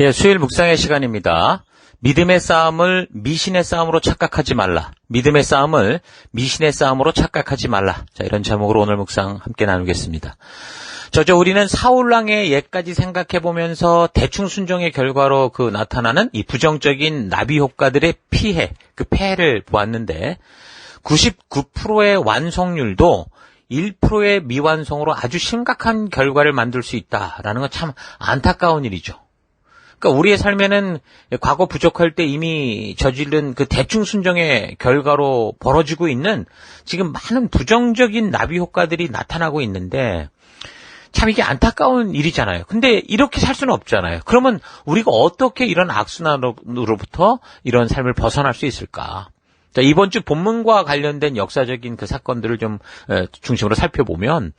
예, 수요일 묵상의 시간입니다. 믿음의 싸움을 미신의 싸움으로 착각하지 말라. 믿음의 싸움을 미신의 싸움으로 착각하지 말라. 자, 이런 제목으로 오늘 묵상 함께 나누겠습니다. 저저 우리는 사울랑의 옛까지 생각해 보면서 대충 순종의 결과로 그 나타나는 이 부정적인 나비 효과들의 피해, 그 폐해를 보았는데 99%의 완성률도 1%의 미완성으로 아주 심각한 결과를 만들 수 있다라는 건 참 안타까운 일이죠. 그러니까 우리의 삶에는 과거 부족할 때 이미 저지른 그 대충 순종의 결과로 벌어지고 있는 지금 많은 부정적인 나비 효과들이 나타나고 있는데 참 이게 안타까운 일이잖아요. 근데 이렇게 살 수는 없잖아요. 그러면 우리가 어떻게 이런 악순환으로부터 이런 삶을 벗어날 수 있을까? 자, 이번 주 본문과 관련된 역사적인 그 사건들을 좀 에, 중심으로 살펴보면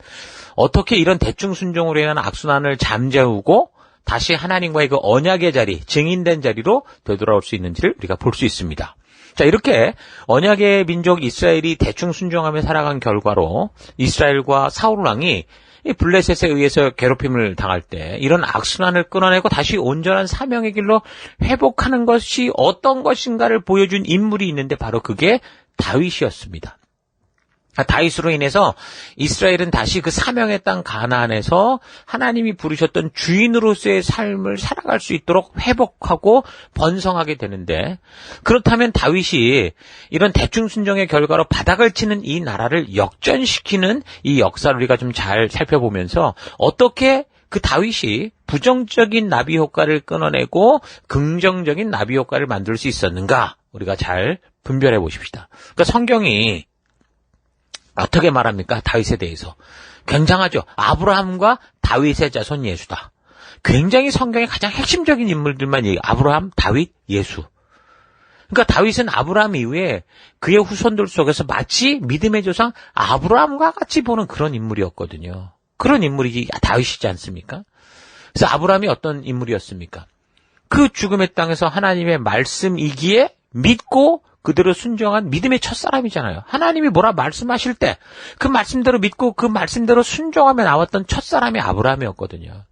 어떻게 이런 대충 순종으로 인한 악순환을 잠재우고 다시 하나님과의 그 언약의 자리, 증인된 자리로 되돌아올 수 있는지를 우리가 볼 수 있습니다. 자, 이렇게 언약의 민족 이스라엘이 대충 순종하며 살아간 결과로 이스라엘과 사울 왕이 이 블레셋에 의해서 괴롭힘을 당할 때 이런 악순환을 끊어내고 다시 온전한 사명의 길로 회복하는 것이 어떤 것인가를 보여준 인물이 있는데 바로 그게 다윗이었습니다. 아, 다윗으로 인해서 이스라엘은 다시 그 사명의 땅 가나안에서 하나님이 부르셨던 주인으로서의 삶을 살아갈 수 있도록 회복하고 번성하게 되는데 그렇다면 다윗이 이런 대충 순종의 결과로 바닥을 치는 이 나라를 역전시키는 이 역사를 우리가 좀 잘 살펴보면서 어떻게 그 다윗이 부정적인 나비 효과를 끊어내고 긍정적인 나비 효과를 만들 수 있었는가 우리가 잘 분별해 보십시다. 그러니까 성경이 어떻게 말합니까? 다윗에 대해서. 굉장하죠. 아브라함과 다윗의 자손 예수다. 굉장히 성경의 가장 핵심적인 인물들만 얘기. 아브라함, 다윗, 예수. 그러니까 다윗은 아브라함 이후에 그의 후손들 속에서 마치 믿음의 조상 아브라함과 같이 보는 그런 인물이었거든요. 그런 인물이 다윗이지 않습니까? 그래서 아브라함이 어떤 인물이었습니까? 그 죽음의 땅에서 하나님의 말씀이기에 믿고 그대로 순종한 믿음의 첫사람이잖아요. 하나님이 뭐라 말씀하실 때 그 말씀대로 믿고 그 말씀대로 순종하며 나왔던 첫사람이 아브라함이었거든요.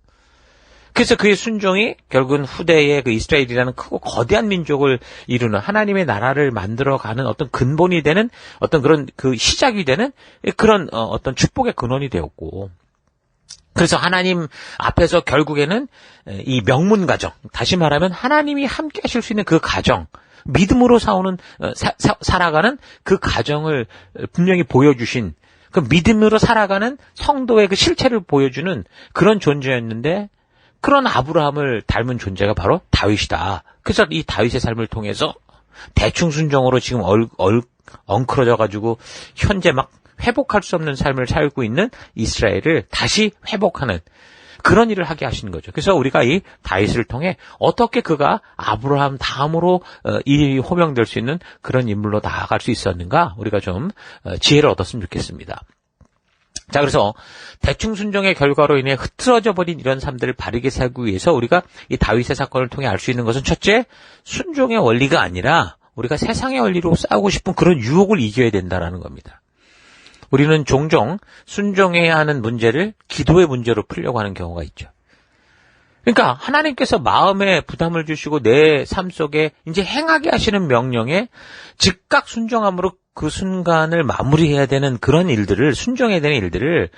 그래서 그의 순종이 결국은 후대의 그 이스라엘이라는 크고 거대한 민족을 이루는 하나님의 나라를 만들어가는 어떤 근본이 되는 어떤 그런 그 시작이 되는 그런 어떤 축복의 근원이 되었고 그래서 하나님 앞에서 결국에는 이 명문 가정, 다시 말하면 하나님이 함께 하실 수 있는 그 가정, 믿음으로 사오는 사, 사, 살아가는 그 가정을 분명히 보여주신 그 믿음으로 살아가는 성도의 그 실체를 보여주는 그런 존재였는데 그런 아브라함을 닮은 존재가 바로 다윗이다. 그래서 이 다윗의 삶을 통해서 대충 순종으로 지금 얼, 얼, 엉클어져 가지고 현재 막 회복할 수 없는 삶을 살고 있는 이스라엘을 다시 회복하는 그런 일을 하게 하신 거죠. 그래서 우리가 이 다윗을 통해 어떻게 그가 아브라함 다음으로 이 호명될 수 있는 그런 인물로 나아갈 수 있었는가 우리가 좀 지혜를 얻었으면 좋겠습니다. 자, 그래서 대충 순종의 결과로 인해 흐트러져 버린 이런 삶들을 바르게 살기 위해서 우리가 이 다윗의 사건을 통해 알 수 있는 것은 첫째, 순종의 원리가 아니라 우리가 세상의 원리로 싸우고 싶은 그런 유혹을 이겨야 된다라는 겁니다. 우리는 종종 순종해야 하는 문제를 기도의 문제로 풀려고 하는 경우가 있죠. 그러니까 하나님께서 마음에 부담을 주시고 내 삶 속에 이제 행하게 하시는 명령에 즉각 순종함으로 그 순간을 마무리해야 되는 그런 일들을 순종해야 되는 일들을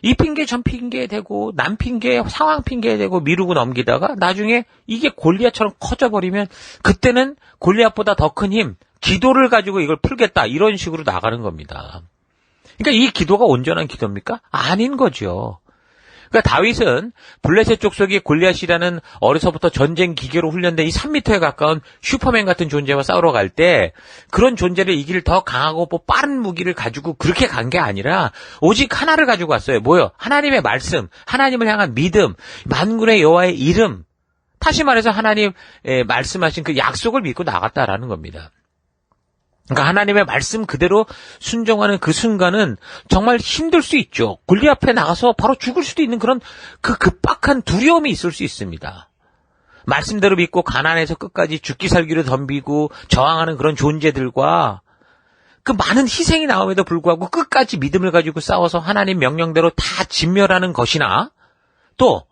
이 핑계 전 핑계 되고 남 핑계 상황 핑계 되고 미루고 넘기다가 나중에 이게 골리앗처럼 커져버리면 그때는 골리앗보다 더 큰 힘 기도를 가지고 이걸 풀겠다 이런 식으로 나가는 겁니다. 그러니까 이 기도가 온전한 기도입니까? 아닌 거죠. 그러니까 다윗은 블레셋 족속의 골리앗이라는 어려서부터 전쟁 기계로 훈련된 이 3미터에 가까운 슈퍼맨 같은 존재와 싸우러 갈 때 그런 존재를 이길 더 강하고 뭐 빠른 무기를 가지고 그렇게 간 게 아니라 오직 하나를 가지고 왔어요. 뭐요? 하나님의 말씀, 하나님을 향한 믿음, 만군의 여호와의 이름. 다시 말해서 하나님 말씀하신 그 약속을 믿고 나갔다라는 겁니다. 그러니까 하나님의 말씀 그대로 순종하는 그 순간은 정말 힘들 수 있죠. 골리 앞에 나가서 바로 죽을 수도 있는 그런 그 급박한 두려움이 있을 수 있습니다. 말씀대로 믿고 가난해서 끝까지 죽기 살기로 덤비고 저항하는 그런 존재들과 그 많은 희생이 나옴에도 불구하고 끝까지 믿음을 가지고 싸워서 하나님 명령대로 다 진멸하는 것이나 또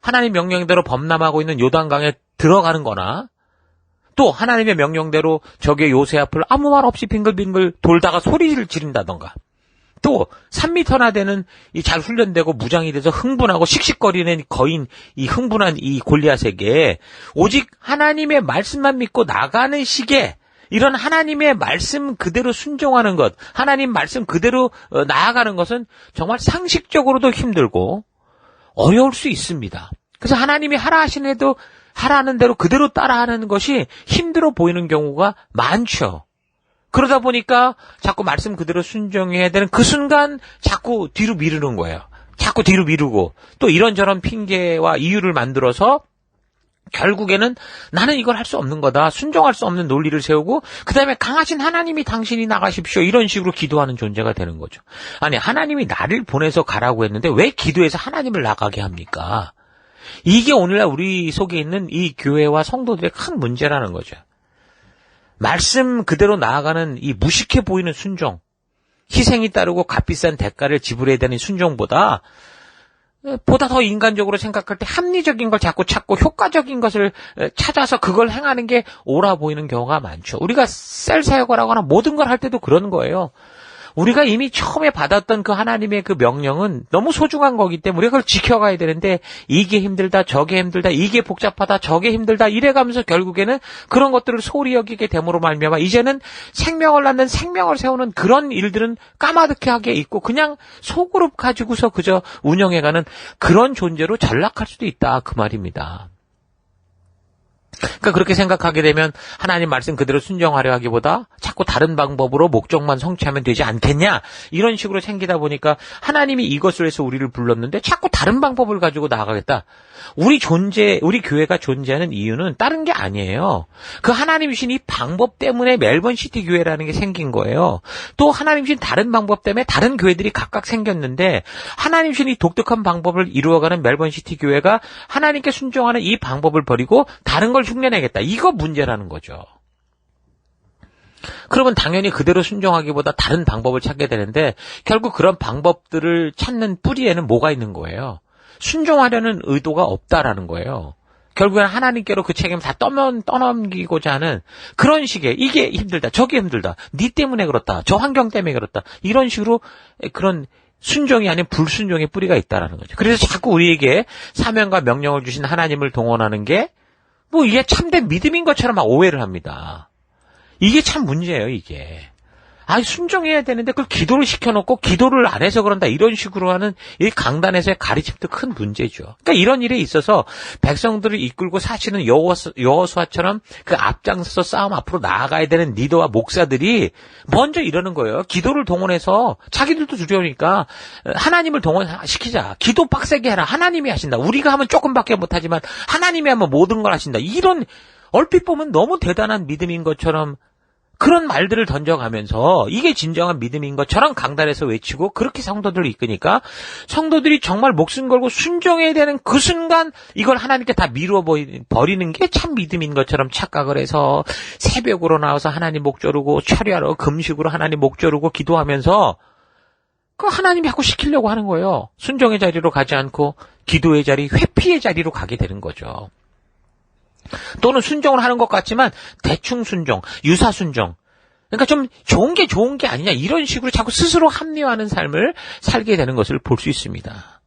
하나님 명령대로 범람하고 있는 요단강에 들어가는 거나 또 하나님의 명령대로 적의 요새 앞을 아무 말 없이 빙글빙글 돌다가 소리를 지른다던가 또 3미터나 되는 이 잘 훈련되고 무장이 돼서 흥분하고 씩씩거리는 거인 이 흥분한 이 골리앗에게 오직 하나님의 말씀만 믿고 나가는 식의 이런 하나님의 말씀 그대로 순종하는 것, 하나님 말씀 그대로 어, 나아가는 것은 정말 상식적으로도 힘들고 어려울 수 있습니다. 그래서 하나님이 하라 하시는 해도 하라는 대로 그대로 따라하는 것이 힘들어 보이는 경우가 많죠. 그러다 보니까 자꾸 말씀 그대로 순종해야 되는 그 순간 자꾸 뒤로 미루는 거예요. 자꾸 뒤로 미루고 또 이런저런 핑계와 이유를 만들어서 결국에는 나는 이걸 할 수 없는 거다. 순종할 수 없는 논리를 세우고 그다음에 강하신 하나님이 당신이 나가십시오. 이런 식으로 기도하는 존재가 되는 거죠. 아니 하나님이 나를 보내서 가라고 했는데 왜 기도해서 하나님을 나가게 합니까? 이게 오늘날 우리 속에 있는 이 교회와 성도들의 큰 문제라는 거죠. 말씀 그대로 나아가는 이 무식해 보이는 순종, 희생이 따르고 값비싼 대가를 지불해야 되는 순종보다 보다 더 인간적으로 생각할 때 합리적인 걸 자꾸 찾고 효과적인 것을 찾아서 그걸 행하는 게 옳아 보이는 경우가 많죠. 우리가 셀 사역을 하거나 모든 걸 할 때도 그런 거예요. 우리가 이미 처음에 받았던 그 하나님의 그 명령은 너무 소중한 거기 때문에 우리가 그걸 지켜가야 되는데 이게 힘들다, 저게 힘들다, 이게 복잡하다, 저게 힘들다 이래가면서 결국에는 그런 것들을 소홀히 여기게 됨으로 말미암아 이제는 생명을 낳는 생명을 세우는 그런 일들은 까마득하게 있고 그냥 소그룹 가지고서 그저 운영해가는 그런 존재로 전락할 수도 있다 그 말입니다. 그러니까 그렇게 생각하게 되면 하나님 말씀 그대로 순종하려 하기보다 자꾸 다른 방법으로 목적만 성취하면 되지 않겠냐 이런 식으로 생기다 보니까 하나님이 이것을 해서 우리를 불렀는데 자꾸 다른 방법을 가지고 나아가겠다. 우리 존재, 우리 교회가 존재하는 이유는 다른 게 아니에요. 그 하나님이신 이 방법 때문에 멜번 시티 교회라는 게 생긴 거예요. 또 하나님이신 다른 방법 때문에 다른 교회들이 각각 생겼는데 하나님이신 이 독특한 방법을 이루어가는 멜번 시티 교회가 하나님께 순종하는 이 방법을 버리고 다른 걸 흉내내겠다. 이거 문제라는 거죠. 그러면 당연히 그대로 순종하기보다 다른 방법을 찾게 되는데 결국 그런 방법들을 찾는 뿌리에는 뭐가 있는 거예요? 순종하려는 의도가 없다라는 거예요. 결국엔 하나님께로 그 책임 다 떠면 떠넘기고자 하는 그런 식의 이게 힘들다, 저게 힘들다, 니 때문에 그렇다, 저 환경 때문에 그렇다 이런 식으로 그런 순종이 아닌 불순종의 뿌리가 있다라는 거죠. 그래서 자꾸 우리에게 사명과 명령을 주신 하나님을 동원하는 게 뭐 이게 참된 믿음인 것처럼 막 오해를 합니다. 이게 참 문제예요, 이게. 아, 순종해야 되는데 그걸 기도를 시켜놓고 기도를 안 해서 그런다 이런 식으로 하는 이 강단에서의 가르침도 큰 문제죠. 그러니까 이런 일에 있어서 백성들을 이끌고 사시는 여호수, 여호수아처럼 그 앞장서서 싸움 앞으로 나아가야 되는 리더와 목사들이 먼저 이러는 거예요. 기도를 동원해서 자기들도 두려우니까 하나님을 동원시키자. 기도 빡세게 해라. 하나님이 하신다. 우리가 하면 조금밖에 못하지만 하나님이 하면 모든 걸 하신다. 이런 얼핏 보면 너무 대단한 믿음인 것처럼 그런 말들을 던져가면서 이게 진정한 믿음인 것처럼 강단에서 외치고 그렇게 성도들을 이끄니까 성도들이 정말 목숨 걸고 순종해야 되는 그 순간 이걸 하나님께 다 미루어 버리는 게 참 믿음인 것처럼 착각을 해서 새벽으로 나와서 하나님 목 조르고 철야로 금식으로 하나님 목 조르고 기도하면서 그 하나님이 하고 시키려고 하는 거예요. 순종의 자리로 가지 않고 기도의 자리, 회피의 자리로 가게 되는 거죠. 또는 순종을 하는 것 같지만 대충 순종, 유사 순종. 그러니까 좀 좋은 게 좋은 게 아니냐 이런 식으로 자꾸 스스로 합리화하는 삶을 살게 되는 것을 볼 수 있습니다.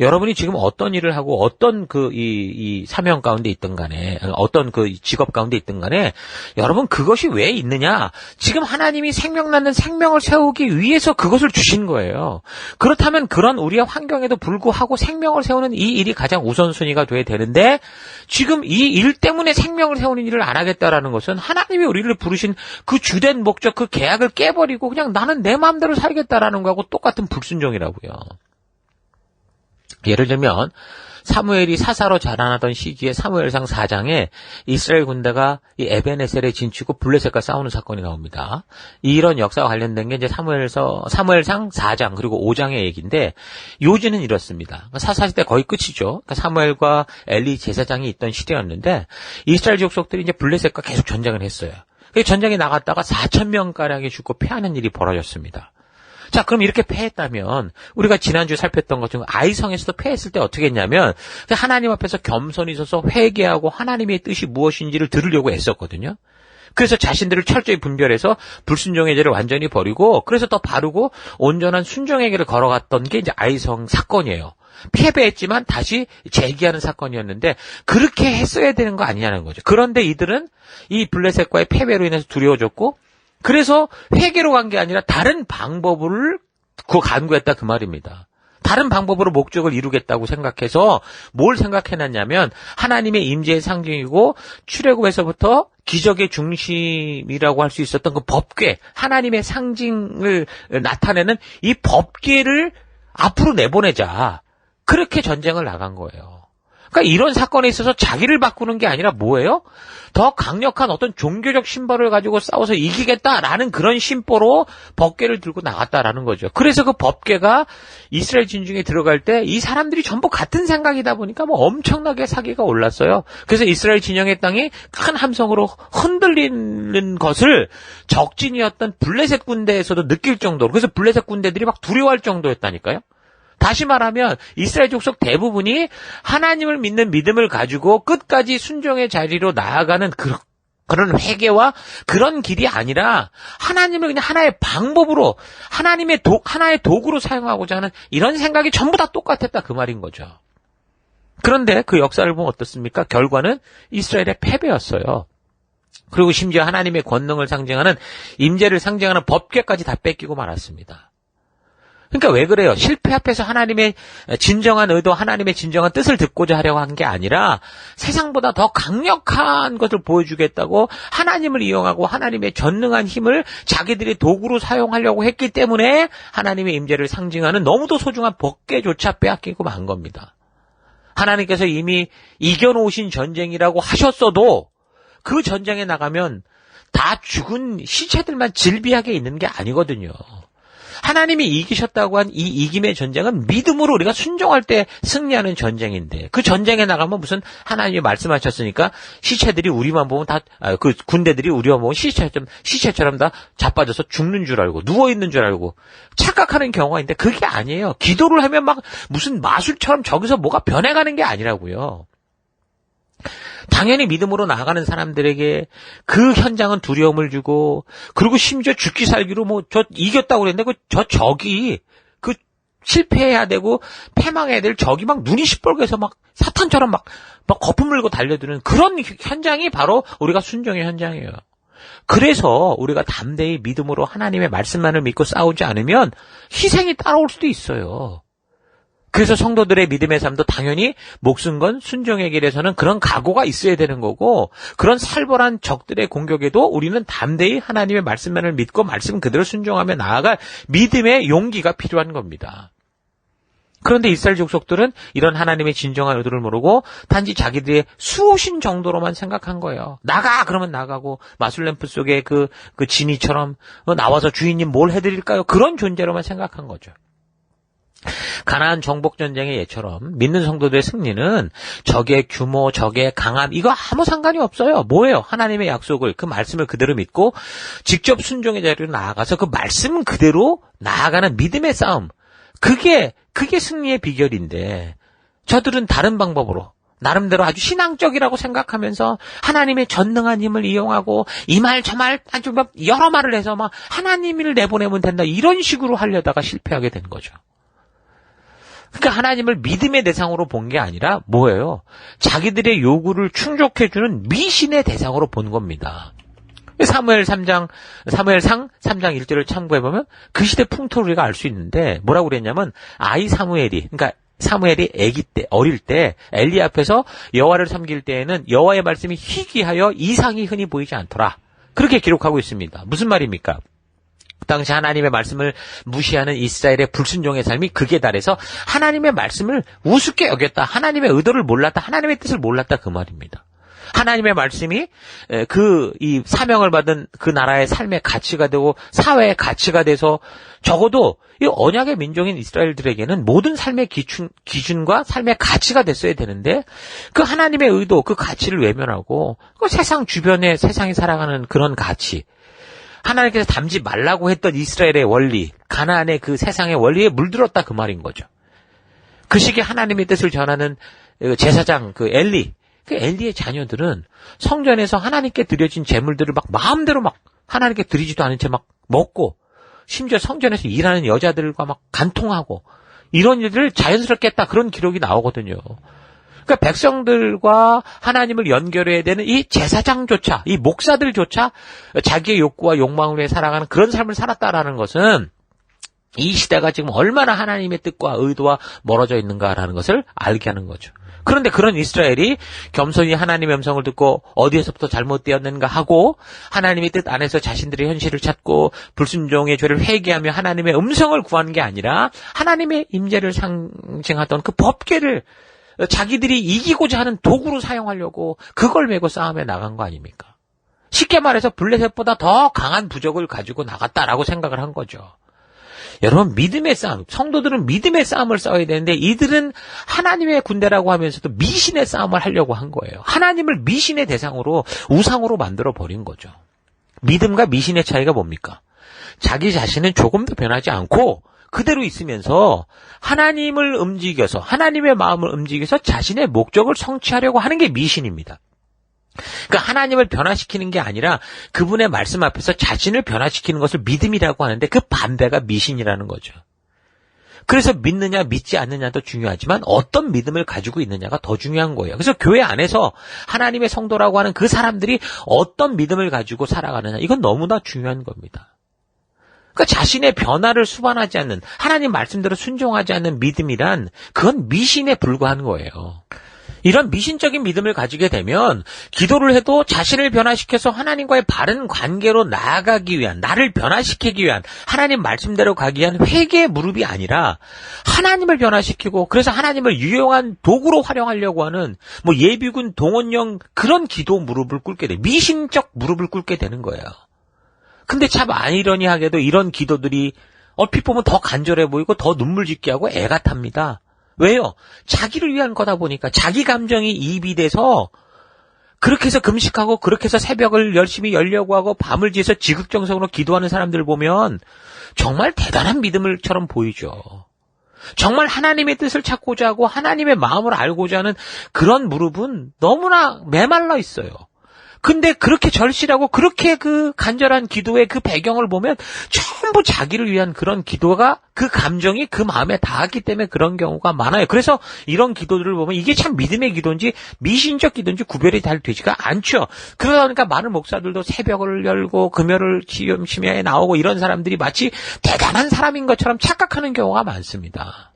여러분이 지금 어떤 일을 하고 어떤 그 이 이 사명 가운데 있든 간에 어떤 그 직업 가운데 있든 간에 여러분 그것이 왜 있느냐? 지금 하나님이 생명 낳는 생명을 세우기 위해서 그것을 주신 거예요. 그렇다면 그런 우리의 환경에도 불구하고 생명을 세우는 이 일이 가장 우선순위가 돼야 되는데 지금 이 일 때문에 생명을 세우는 일을 안 하겠다라는 것은 하나님이 우리를 부르신 그 주된 목적 그 계약을 깨버리고 그냥 나는 내 마음대로 살겠다라는 거하고 똑같은 불순종이라고요. 예를 들면 사무엘이 사사로 자라나던 시기에 사무엘상 4장에 이스라엘 군대가 이 에베네셀에 진치고 블레셋과 싸우는 사건이 나옵니다. 이런 역사와 관련된 게 이제 사무엘서 사무엘상 4장 그리고 5장의 얘기인데 요지는 이렇습니다. 그러니까 사사 시대 거의 끝이죠. 그러니까 사무엘과 엘리 제사장이 있던 시대였는데 이스라엘 족속들이 이제 블레셋과 계속 전쟁을 했어요. 그 전쟁에 나갔다가 4천 명 가량이 죽고 패하는 일이 벌어졌습니다. 자, 그럼 이렇게 패했다면 우리가 지난주 살폈던 것처럼 아이성에서도 패했을 때 어떻게 했냐면 하나님 앞에서 겸손히 서서 회개하고 하나님의 뜻이 무엇인지를 들으려고 애썼거든요. 그래서 자신들을 철저히 분별해서 불순종의 죄를 완전히 버리고 그래서 더 바르고 온전한 순종의 길을 걸어갔던 게 이제 아이성 사건이에요. 패배했지만 다시 재기하는 사건이었는데 그렇게 했어야 되는 거 아니냐는 거죠. 그런데 이들은 이 블레셋과의 패배로 인해서 두려워졌고 그래서 회개로 간 게 아니라 다른 방법을 그 간구했다 그 말입니다. 다른 방법으로 목적을 이루겠다고 생각해서 뭘 생각해놨냐면 하나님의 임재의 상징이고 출애굽에서부터 기적의 중심이라고 할 수 있었던 그 법궤 하나님의 상징을 나타내는 이 법궤를 앞으로 내보내자 그렇게 전쟁을 나간 거예요. 그러니까 이런 사건에 있어서 자기를 바꾸는 게 아니라 뭐예요? 더 강력한 어떤 종교적 심벌을 가지고 싸워서 이기겠다라는 그런 심보로 법궤를 들고 나갔다라는 거죠. 그래서 그 법궤가 이스라엘 진중에 들어갈 때 이 사람들이 전부 같은 생각이다 보니까 뭐 엄청나게 사기가 올랐어요. 그래서 이스라엘 진영의 땅이 큰 함성으로 흔들리는 것을 적진이었던 블레셋 군대에서도 느낄 정도로 그래서 블레셋 군대들이 막 두려워할 정도였다니까요. 다시 말하면 이스라엘 족속 대부분이 하나님을 믿는 믿음을 가지고 끝까지 순종의 자리로 나아가는 그, 그런 회개와 그런 길이 아니라 하나님을 그냥 하나의 방법으로 하나님의 도, 하나의 도구로 사용하고자 하는 이런 생각이 전부 다 똑같았다 그 말인 거죠. 그런데 그 역사를 보면 어떻습니까? 결과는 이스라엘의 패배였어요. 그리고 심지어 하나님의 권능을 상징하는 임재를 상징하는 법궤까지 다 뺏기고 말았습니다. 그러니까 왜 그래요? 실패 앞에서 하나님의 진정한 의도, 하나님의 진정한 뜻을 듣고자 하려고 한 게 아니라 세상보다 더 강력한 것을 보여주겠다고 하나님을 이용하고 하나님의 전능한 힘을 자기들이 도구로 사용하려고 했기 때문에 하나님의 임재를 상징하는 너무도 소중한 법계조차 빼앗기고 만 겁니다. 하나님께서 이미 이겨놓으신 전쟁이라고 하셨어도 그 전쟁에 나가면 다 죽은 시체들만 질비하게 있는 게 아니거든요. 하나님이 이기셨다고 한 이 이김의 전쟁은 믿음으로 우리가 순종할 때 승리하는 전쟁인데 그 전쟁에 나가면 무슨 하나님이 말씀하셨으니까 시체들이 우리만 보면 다그 아, 군대들이 우리만 보면 시체처럼 시체처럼 다 자빠져서 죽는 줄 알고 누워 있는 줄 알고 착각하는 경우가 있는데 그게 아니에요. 기도를 하면 막 무슨 마술처럼 저기서 뭐가 변해가는 게 아니라고요. 당연히 믿음으로 나아가는 사람들에게 그 현장은 두려움을 주고 그리고 심지어 죽기 살기로 뭐 저 이겼다고 그랬는데 그 저 적이 그 실패해야 되고 패망해야 될 적이 막 눈이 시뻘개서 막 사탄처럼 막, 막 거품 물고 달려드는 그런 현장이 바로 우리가 순종의 현장이에요. 그래서 우리가 담대히 믿음으로 하나님의 말씀만을 믿고 싸우지 않으면 희생이 따라올 수도 있어요. 그래서 성도들의 믿음의 삶도 당연히 목숨 건 순종의 길에서는 그런 각오가 있어야 되는 거고 그런 살벌한 적들의 공격에도 우리는 담대히 하나님의 말씀만을 믿고 말씀 그대로 순종하며 나아갈 믿음의 용기가 필요한 겁니다. 그런데 이스라엘 족속들은 이런 하나님의 진정한 의도를 모르고 단지 자기들의 수호신 정도로만 생각한 거예요. 나가 그러면 나가고 마술램프 속에 그, 그 어, 나와서 주인님 뭘 해드릴까요? 그런 존재로만 생각한 거죠. 가나안 정복 전쟁의 예처럼 믿는 성도들의 승리는 적의 규모, 적의 강함 이거 아무 상관이 없어요. 뭐예요? 하나님의 약속을 그 말씀을 그대로 믿고 직접 순종의 자리로 나아가서 그 말씀 그대로 나아가는 믿음의 싸움. 그게 그게 승리의 비결인데 저들은 다른 방법으로 나름대로 아주 신앙적이라고 생각하면서 하나님의 전능한 힘을 이용하고 이 말 저 말 아주 여러 말을 해서 막 하나님을 내보내면 된다 이런 식으로 하려다가 실패하게 된 거죠. 그러니까 하나님을 믿음의 대상으로 본 게 아니라 뭐예요? 자기들의 요구를 충족해주는 미신의 대상으로 본 겁니다. 사무엘 3장, 사무엘 상 3장 1절을 참고해보면 그 시대 풍토를 우리가 알 수 있는데 뭐라고 그랬냐면 아이 사무엘이, 그러니까 사무엘이 아기 때, 어릴 때 엘리 앞에서 여호와를 섬길 때에는 여호와의 말씀이 희귀하여 이상이 흔히 보이지 않더라. 그렇게 기록하고 있습니다. 무슨 말입니까? 그 당시 하나님의 말씀을 무시하는 이스라엘의 불순종의 삶이 극에 달해서 하나님의 말씀을 우습게 여겼다. 하나님의 의도를 몰랐다. 하나님의 뜻을 몰랐다. 그 말입니다. 하나님의 말씀이 그 이 사명을 받은 그 나라의 삶의 가치가 되고 사회의 가치가 돼서 적어도 이 언약의 민족인 이스라엘들에게는 모든 삶의 기준, 기준과 삶의 가치가 됐어야 되는데 그 하나님의 의도, 그 가치를 외면하고 그 세상 주변에 세상이 살아가는 그런 가치, 하나님께서 담지 말라고 했던 이스라엘의 원리, 가나안의 그 세상의 원리에 물들었다 그 말인 거죠. 그 시기에 하나님의 뜻을 전하는 제사장 그 엘리, 그 엘리의 자녀들은 성전에서 하나님께 드려진 재물들을 막 마음대로 막 하나님께 드리지도 않은 채 막 먹고 심지어 성전에서 일하는 여자들과 막 간통하고 이런 일들을 자연스럽게 했다 그런 기록이 나오거든요. 그러니까 백성들과 하나님을 연결해야 되는 이 제사장조차, 이 목사들조차 자기의 욕구와 욕망을 위해 살아가는 그런 삶을 살았다라는 것은 이 시대가 지금 얼마나 하나님의 뜻과 의도와 멀어져 있는가라는 것을 알게 하는 거죠. 그런데 그런 이스라엘이 겸손히 하나님의 음성을 듣고 어디에서부터 잘못되었는가 하고 하나님의 뜻 안에서 자신들의 현실을 찾고 불순종의 죄를 회개하며 하나님의 음성을 구하는 게 아니라 하나님의 임재를 상징하던 그 법계를 자기들이 이기고자 하는 도구로 사용하려고 그걸 메고 싸움에 나간 거 아닙니까? 쉽게 말해서 블레셋보다 더 강한 부적을 가지고 나갔다라고 생각을 한 거죠. 여러분 믿음의 싸움, 성도들은 믿음의 싸움을 싸워야 되는데 이들은 하나님의 군대라고 하면서도 미신의 싸움을 하려고 한 거예요. 하나님을 미신의 대상으로 우상으로 만들어 버린 거죠. 믿음과 미신의 차이가 뭡니까? 자기 자신은 조금도 변하지 않고 그대로 있으면서 하나님을 움직여서 하나님의 마음을 움직여서 자신의 목적을 성취하려고 하는 게 미신입니다. 그러니까 하나님을 변화시키는 게 아니라 그분의 말씀 앞에서 자신을 변화시키는 것을 믿음이라고 하는데 그 반대가 미신이라는 거죠. 그래서 믿느냐 믿지 않느냐도 중요하지만 어떤 믿음을 가지고 있느냐가 더 중요한 거예요. 그래서 교회 안에서 하나님의 성도라고 하는 그 사람들이 어떤 믿음을 가지고 살아가느냐 이건 너무나 중요한 겁니다. 그러니까 자신의 변화를 수반하지 않는 하나님 말씀대로 순종하지 않는 믿음이란 그건 미신에 불과한 거예요. 이런 미신적인 믿음을 가지게 되면 기도를 해도 자신을 변화시켜서 하나님과의 바른 관계로 나아가기 위한 나를 변화시키기 위한 하나님 말씀대로 가기 위한 회개의 무릎이 아니라 하나님을 변화시키고 그래서 하나님을 유용한 도구로 활용하려고 하는 뭐 예비군 동원령 그런 기도 무릎을 꿇게 돼 미신적 무릎을 꿇게 되는 거예요. 근데 참 아이러니하게도 이런 기도들이 얼핏 보면 더 간절해 보이고 더 눈물 짓게 하고 애가 탑니다. 왜요? 자기를 위한 거다 보니까 자기 감정이 입이 돼서 그렇게 해서 금식하고 그렇게 해서 새벽을 열심히 열려고 하고 밤을 지어서 지극정성으로 기도하는 사람들 보면 정말 대단한 믿음을처럼 보이죠. 정말 하나님의 뜻을 찾고자 하고 하나님의 마음을 알고자 하는 그런 무릎은 너무나 메말라 있어요. 근데 그렇게 절실하고 그렇게 그 간절한 기도의 그 배경을 보면 전부 자기를 위한 그런 기도가 그 감정이 그 마음에 닿았기 때문에 그런 경우가 많아요. 그래서 이런 기도들을 보면 이게 참 믿음의 기도인지 미신적 기도인지 구별이 잘 되지가 않죠. 그러니까 많은 목사들도 새벽을 열고 금요를 지염심야에 나오고 이런 사람들이 마치 대단한 사람인 것처럼 착각하는 경우가 많습니다.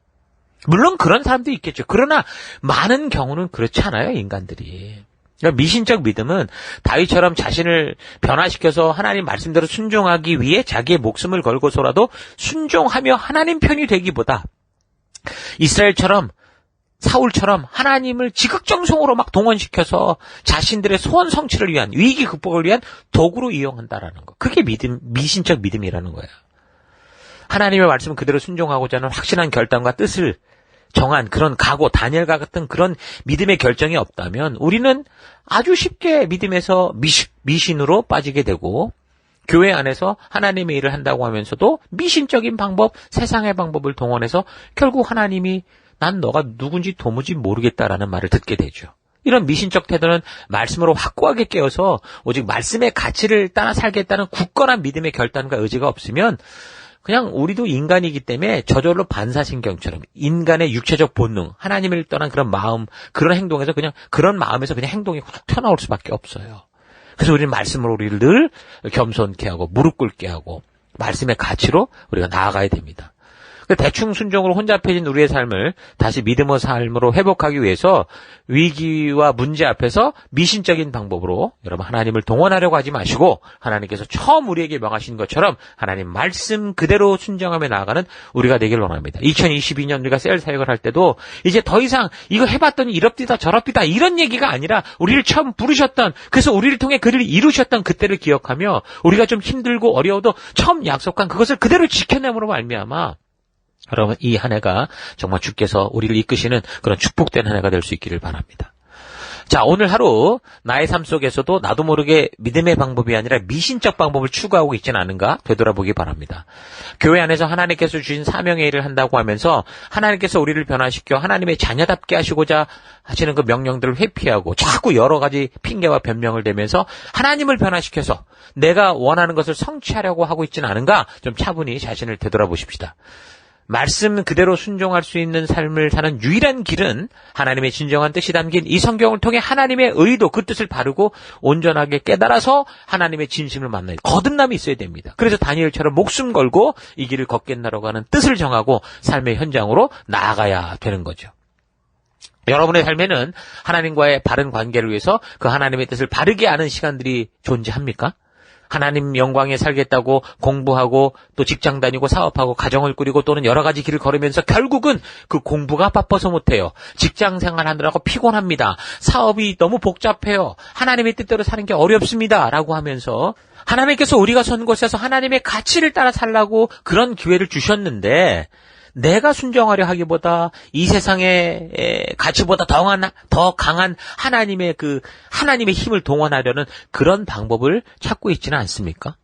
물론 그런 사람도 있겠죠. 그러나 많은 경우는 그렇지 않아요, 인간들이. 그러니까 미신적 믿음은 다윗처럼 자신을 변화시켜서 하나님 말씀대로 순종하기 위해 자기의 목숨을 걸고서라도 순종하며 하나님 편이 되기보다 이스라엘처럼 사울처럼 하나님을 지극정성으로 막 동원시켜서 자신들의 소원 성취를 위한 위기 극복을 위한 도구로 이용한다라는 거. 그게 믿음 미신적 믿음이라는 거예요. 하나님의 말씀을 그대로 순종하고자 하는 확실한 결단과 뜻을 정한 그런 각오, 다니엘과 같은 그런 믿음의 결정이 없다면 우리는 아주 쉽게 믿음에서 미식, 미신으로 빠지게 되고 교회 안에서 하나님의 일을 한다고 하면서도 미신적인 방법, 세상의 방법을 동원해서 결국 하나님이 난 너가 누군지 도무지 모르겠다라는 말을 듣게 되죠. 이런 미신적 태도는 말씀으로 확고하게 깨어서 오직 말씀의 가치를 따라 살겠다는 굳건한 믿음의 결단과 의지가 없으면 그냥 우리도 인간이기 때문에 저절로 반사신경처럼 인간의 육체적 본능, 하나님을 떠난 그런 마음, 그런 행동에서 그냥 그런 마음에서 그냥 행동이 훅 튀어나올 수밖에 없어요. 그래서 우리는 말씀으로 우리를 늘 겸손케 하고 무릎 꿇게 하고 말씀의 가치로 우리가 나아가야 됩니다. 그 대충 순종으로 혼잡해진 우리의 삶을 다시 믿음의 삶으로 회복하기 위해서 위기와 문제 앞에서 미신적인 방법으로 여러분 하나님을 동원하려고 하지 마시고 하나님께서 처음 우리에게 명하신 것처럼 하나님 말씀 그대로 순정하며 나아가는 우리가 되길 원합니다. 2022년 우리가 셀 사역을 할 때도 이제 더 이상 이거 해봤더니 이럽디다 저럽디다 이런 얘기가 아니라 우리를 처음 부르셨던 그래서 우리를 통해 그를 이루셨던 그때를 기억하며 우리가 좀 힘들고 어려워도 처음 약속한 그것을 그대로 지켜내므로 말미암아 여러분 이 한 해가 정말 주께서 우리를 이끄시는 그런 축복된 한 해가 될 수 있기를 바랍니다. 자, 오늘 하루 나의 삶 속에서도 나도 모르게 믿음의 방법이 아니라 미신적 방법을 추구하고 있지는 않은가 되돌아보기 바랍니다. 교회 안에서 하나님께서 주신 사명의 일을 한다고 하면서 하나님께서 우리를 변화시켜 하나님의 자녀답게 하시고자 하시는 그 명령들을 회피하고 자꾸 여러 가지 핑계와 변명을 대면서 하나님을 변화시켜서 내가 원하는 것을 성취하려고 하고 있지는 않은가 좀 차분히 자신을 되돌아보십시다. 말씀 그대로 순종할 수 있는 삶을 사는 유일한 길은 하나님의 진정한 뜻이 담긴 이 성경을 통해 하나님의 의도, 그 뜻을 바르고 온전하게 깨달아서 하나님의 진심을 만나야 거듭남이 있어야 됩니다. 그래서 다니엘처럼 목숨 걸고 이 길을 걷겠나라고 하는 뜻을 정하고 삶의 현장으로 나아가야 되는 거죠. 여러분의 삶에는 하나님과의 바른 관계를 위해서 그 하나님의 뜻을 바르게 아는 시간들이 존재합니까? 하나님 영광에 살겠다고 공부하고 또 직장 다니고 사업하고 가정을 꾸리고 또는 여러 가지 길을 걸으면서 결국은 그 공부가 바빠서 못해요. 직장 생활하느라고 피곤합니다. 사업이 너무 복잡해요. 하나님의 뜻대로 사는 게 어렵습니다. 라고 하면서 하나님께서 우리가 선 곳에서 하나님의 가치를 따라 살라고 그런 기회를 주셨는데 내가 순종하려 하기보다 이 세상의 가치보다 더 강한, 더 강한 하나님의 그 하나님의 힘을 동원하려는 그런 방법을 찾고 있지는 않습니까?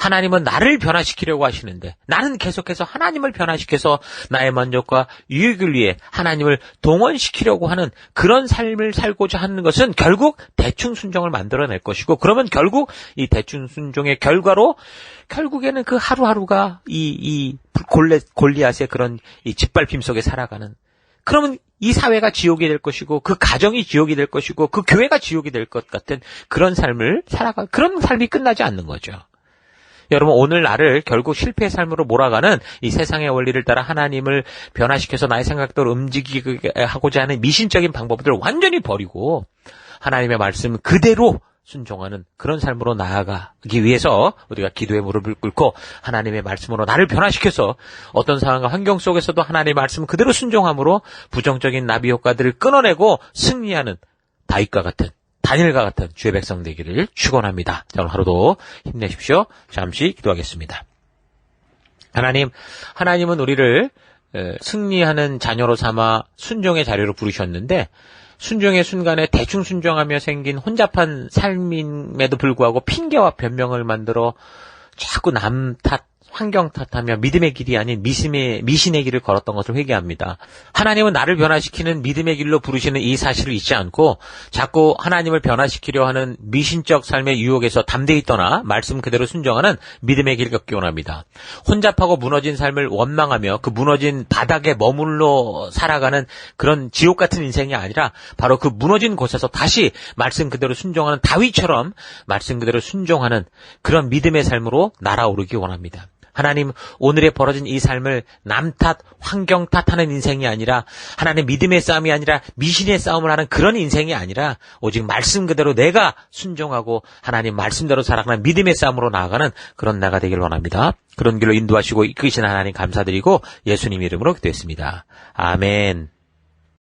하나님은 나를 변화시키려고 하시는데 나는 계속해서 하나님을 변화시켜서 나의 만족과 유익을 위해 하나님을 동원시키려고 하는 그런 삶을 살고자 하는 것은 결국 대충 순종을 만들어낼 것이고 그러면 결국 이 대충 순종의 결과로 결국에는 그 하루하루가 이, 이 골레, 골리앗의 그런 이 짓밟힘 속에 살아가는 그러면 이 사회가 지옥이 될 것이고 그 가정이 지옥이 될 것이고 그 교회가 지옥이 될 것 같은 그런 삶을 살아가 그런 삶이 끝나지 않는 거죠. 여러분 오늘 나를 결국 실패의 삶으로 몰아가는 이 세상의 원리를 따라 하나님을 변화시켜서 나의 생각대로 움직이게 하고자 하는 미신적인 방법들을 완전히 버리고 하나님의 말씀 그대로 순종하는 그런 삶으로 나아가기 위해서 우리가 기도의 무릎을 꿇고 하나님의 말씀으로 나를 변화시켜서 어떤 상황과 환경 속에서도 하나님의 말씀 그대로 순종함으로 부정적인 나비 효과들을 끊어내고 승리하는 다윗과 같은 다니엘과 같은 주의 백성 되기를 축원합니다. 자, 오늘 하루도 힘내십시오. 잠시 기도하겠습니다. 하나님, 하나님은 우리를 승리하는 자녀로 삼아 순종의 자료로 부르셨는데 순종의 순간에 대충 순종하며 생긴 혼잡한 삶임에도 불구하고 핑계와 변명을 만들어 자꾸 남 탓, 환경 탓하며 믿음의 길이 아닌 미심의, 미신의 길을 걸었던 것을 회개합니다. 하나님은 나를 변화시키는 믿음의 길로 부르시는 이 사실을 잊지 않고 자꾸 하나님을 변화시키려 하는 미신적 삶의 유혹에서 담대히 떠나 말씀 그대로 순정하는 믿음의 길을 걷기 원합니다. 혼잡하고 무너진 삶을 원망하며 그 무너진 바닥에 머물러 살아가는 그런 지옥 같은 인생이 아니라 바로 그 무너진 곳에서 다시 말씀 그대로 순종하는 다윗처럼 말씀 그대로 순종하는 그런 믿음의 삶으로 날아오르기 원합니다. 하나님 오늘에 벌어진 이 삶을 남 탓, 환경 탓하는 인생이 아니라 하나님 믿음의 싸움이 아니라 미신의 싸움을 하는 그런 인생이 아니라 오직 말씀 그대로 내가 순종하고 하나님 말씀대로 살아가는 믿음의 싸움으로 나아가는 그런 나가 되길 원합니다. 그런 길로 인도하시고 이끄신 하나님 감사드리고 예수님 이름으로 기도했습니다. 아멘.